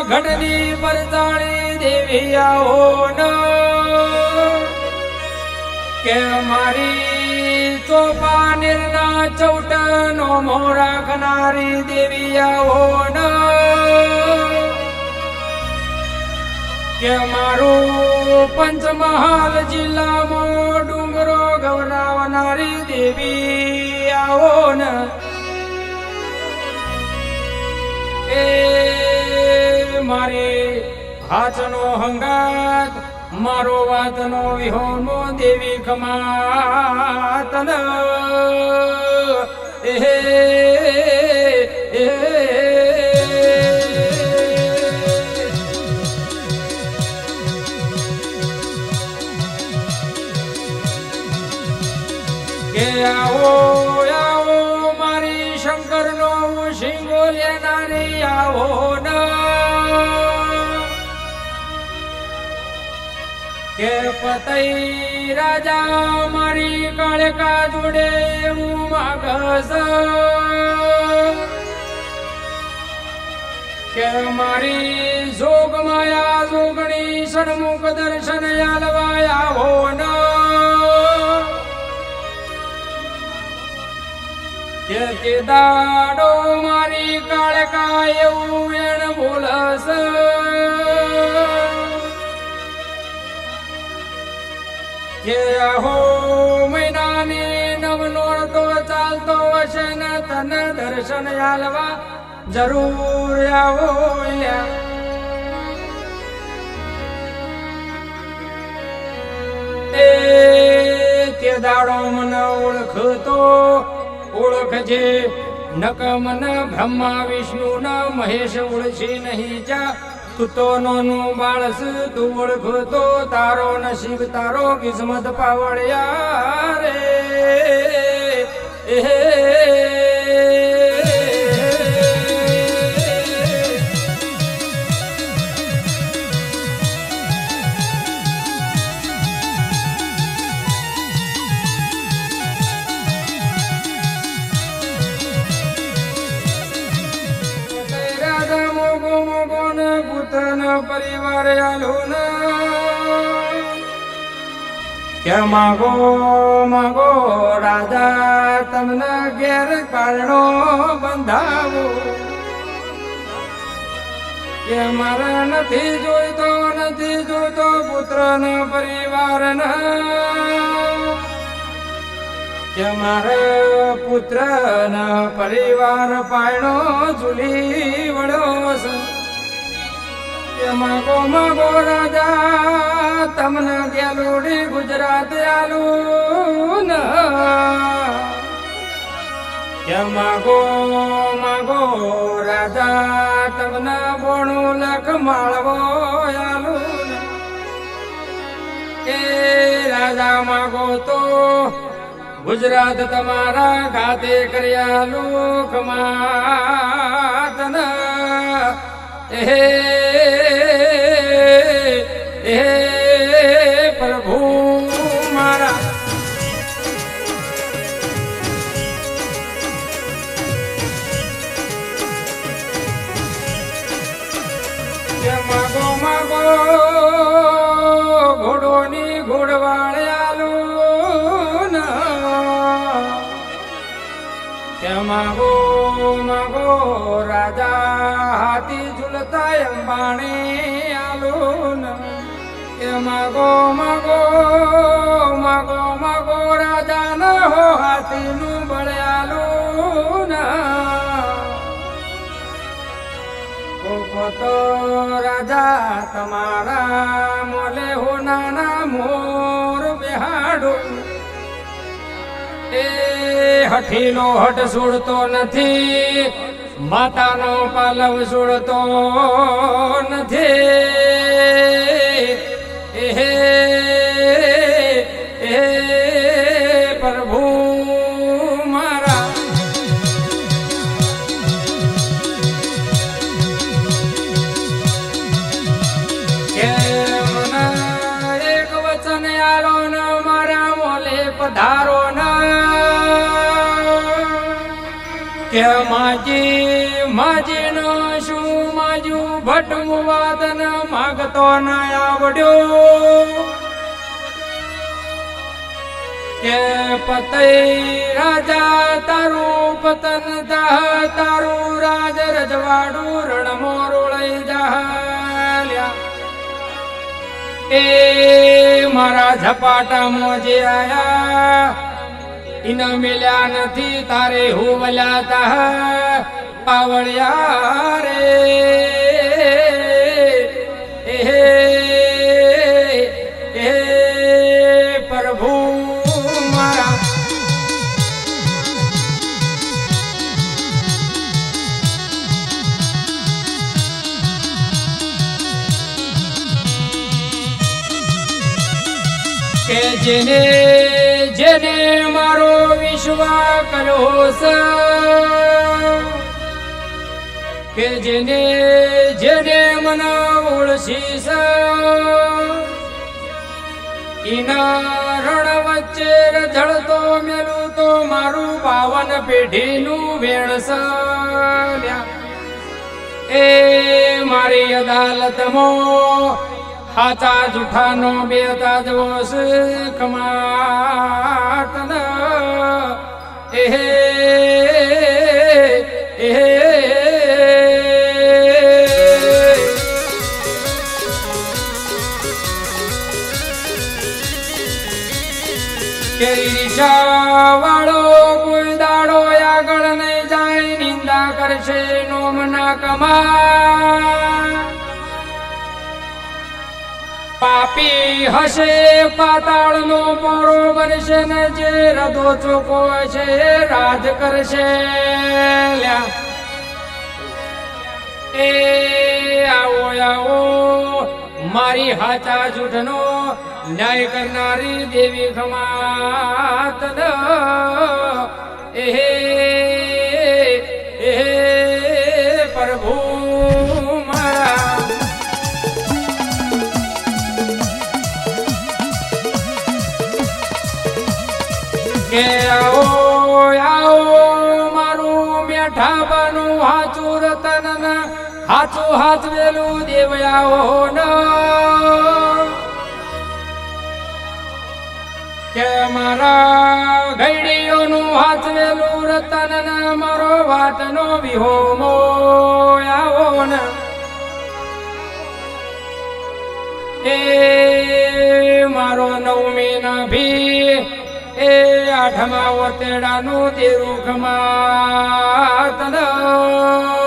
ઘટની પરતાણી દેવી આવો ન. કે મારી ચોપા નિર્ના ચૌટ નો મોરા ખનારી દેવી આવો ન. કે મારું પંચમહાલ જિલ્લામાં ડુંગરો ગવરાવનારી દેવી આવો ન. એ મારે હાથનો હંગાત મારો વાતનો વિહોનો દેવી કમાતન એ એ કે આવો પતઈ રાજા મારી કાળકા જોડે હું માગસ. કે મારી જોગ માયા જોગણી સન્મુખ દર્શન યાલવાયા આવો ન. કે દાડો મારી કાળકા એવું એણ બોલસ. કે અહો મહિનાની નવ નોરતો ચાલતો હશે ને તને દર્શન આલવા જરૂર આવો એ તે દાડો મને ઓળખતો, ઓળખજે. નક મન બ્રહ્મા, વિષ્ણુ ના મહેશ ઓળખી નહીં જા. તું તો નોનું બાળસ તું ઓળખતો તારો નસીબ તારો કિસ્મત પાવળ્યા રે. એ પરિવાર કે માગો માગો રાધા, તમને ઘેર કારણો બંધાવો. કે મારે નથી જોઈતો નથી જોઈતો પુત્ર ને પરિવાર કે મારે પુત્ર પરિવાર પાયણો ઝૂલી વળ્યો. માગો માગો રાજા, તમને ગેલુડી ગુજરાત આલુ માગો માગો રાજા, તમને બોણું લખ માળવો આલુ કે રાજા માગો તો ગુજરાત તમારા ખાતે કર્યા લોક માતન ઝુલતા અંબાણી આલું કે માગો, મગો મગો, માગો રાજા ન હો હાથીનું બળ્યાલું તો રાજા તમારા મોલે હો નાના મોર બેહાડો. એ હઠીનો હઠ છોડતો નથી. માતાનો પાલવ છોડતો નથી. કે માજી માજી નો શું? માજુ ભટ મુવાદન માગતો ના આવડ્યો. કે પતય રાજા તારું પતન દાહ, તારું રાજ રજવાડું રણમો રોળઈ જાલ્યા એ મારા ઝપાટામાં જે આયા. ઇના મેલ્યા નથી તારે હુવલ્યા તા પાવળિયા રે. એ પ્રભુ મારા. કે જેને જેને મારો વિશ્વાસ કર્યો છે કે જેને જેને મન ઓળશી ઈના રણ વચ્ચે રઝળતો મેલું તો મારું પાવન પેઢીનું વેણસ એ મારી અદાલતમાં હાચા જૂઠાનો બે તાજવો ખમાતન એ એહે ઈર્ષા વાળો કોઈ દાડો આગળ નહીં જાય, નિંદા કરશે નોમ ના કમા પાપી હશે પાતાળ નો પોરો બનશે ને જે રધો ચોકો છે રાજ કરશે. એ આવો આવો, મારી હાચા જૂઠનો ન્યાય કરનારી દેવી ખમાત એ કે આવો આવો મારું મેઠા બનું હાચું રતન હાચું હાથ વેલું દેવ આવો ન. કે મારા ઘડીઓનું હાથ વેલું રતન મારો વાટનો વિહોમો આવો ન. એ મારો નવમી ભી એ આઠમા તે રૂખમાં ખમાતન